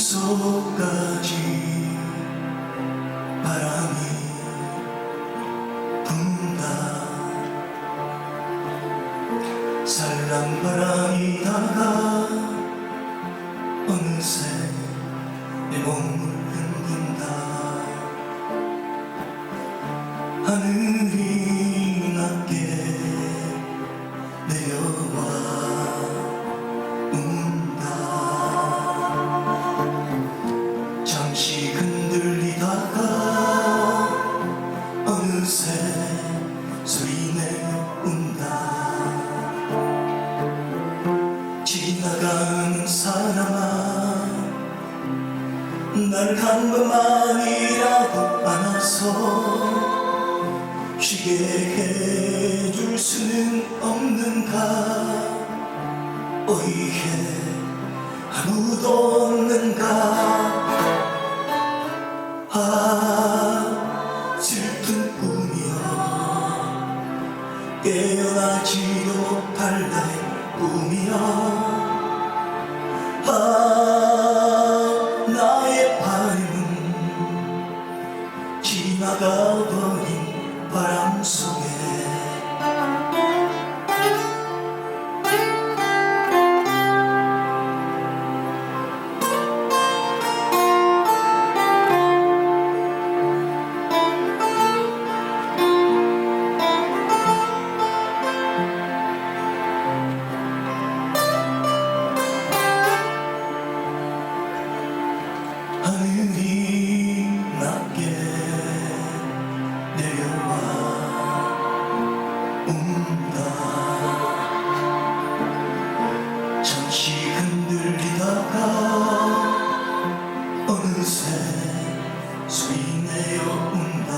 속까지 바람이 분다. 살랑 바람이 다가 어느새 내 몸을 흔든다. 하늘이 지나가는 사람아 날 한 번만이라도 안아서 쉬게 해줄 수는 없는가? 어이해 아무도 없는가? 아 슬픈 꿈이여 깨어나지도 못할 나의 꿈이여 지나가버린 바람 속에. 하늘이 낮게 운다 잠시 흔들리다가 어느새 소리 내어 운다.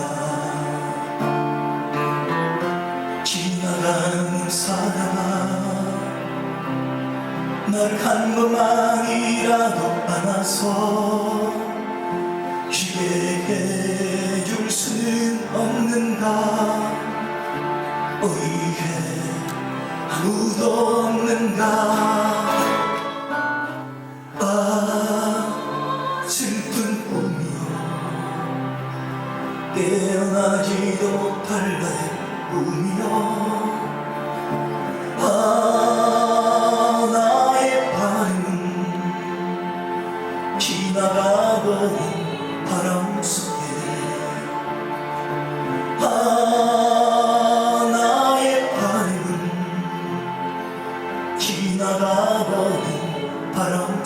지나가는 사람아 날한 번만이라도 안아서 쉬게 해 어이해 아무도 없는가 아 슬픈 꿈이여 깨어나지도 못할 나의 꿈이여. 아 나의 바람은 지나가버린 바람 속 but I'm